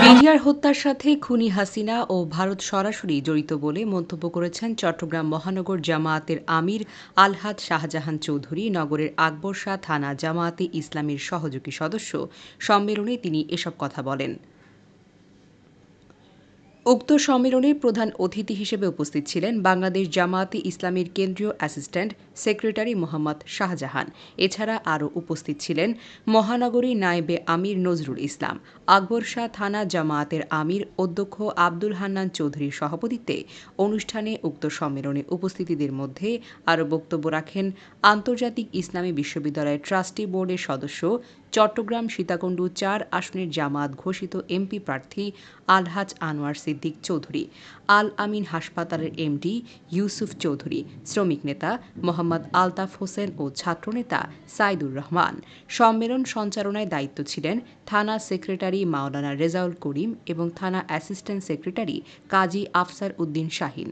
জিজিয়ার হত্যার সাথে খুনি হাসিনা ও ভারত সরাসরি জড়িত বলে মন্তব্য করেছেন চট্টগ্রাম মহানগর জামায়াতের আমির আলহাদ শাহজাহান চৌধুরী, নগরের আকবর শাহ থানা জামায়াতে ইসলামীর সহযোগী সদস্য। সম্মেলনে তিনি এসব কথা বলেন। উক্ত সম্মেলনে প্রধান অতিথি হিসেবে উপস্থিত ছিলেন বাংলাদেশ জামায়াতে ইসলামীর কেন্দ্রীয় অ্যাসিস্ট্যান্ট সেক্রেটারি মোহাম্মদ শাহজাহান। এছাড়া আরও উপস্থিত ছিলেন মহানগরী নায়েবে আমির নজরুল ইসলাম, আকবর শাহ থানা জামায়াতের আমির অধ্যক্ষ আব্দুল হান্নান চৌধুরীর সভাপতিত্বে অনুষ্ঠানে উক্ত সম্মেলনে উপস্থিতিদের মধ্যে আরও বক্তব্য রাখেন আন্তর্জাতিক ইসলামী বিশ্ববিদ্যালয়ের ট্রাস্টি বোর্ডের সদস্য, চট্টগ্রাম সীতাকুণ্ডু চার আসনের জামাত ঘোষিত এমপি প্রার্থী আলহাজ আনোয়ার সিদ্দিক চৌধুরী। আল আমিন হাসপাতালের এমডি ইউসুফ চৌধুরী, শ্রমিক নেতা মোহাম্মদ আলতাফ হোসেন ও ছাত্রনেতা সাইদুর রহমান। সম্মেলন সঞ্চালনায় দায়িত্ব ছিলেন থানা সেক্রেটারি মাওলানা রেজাউল করিম এবং থানা অ্যাসিস্ট্যান্ট সেক্রেটারি কাজী আফসার উদ্দিন শাহিন।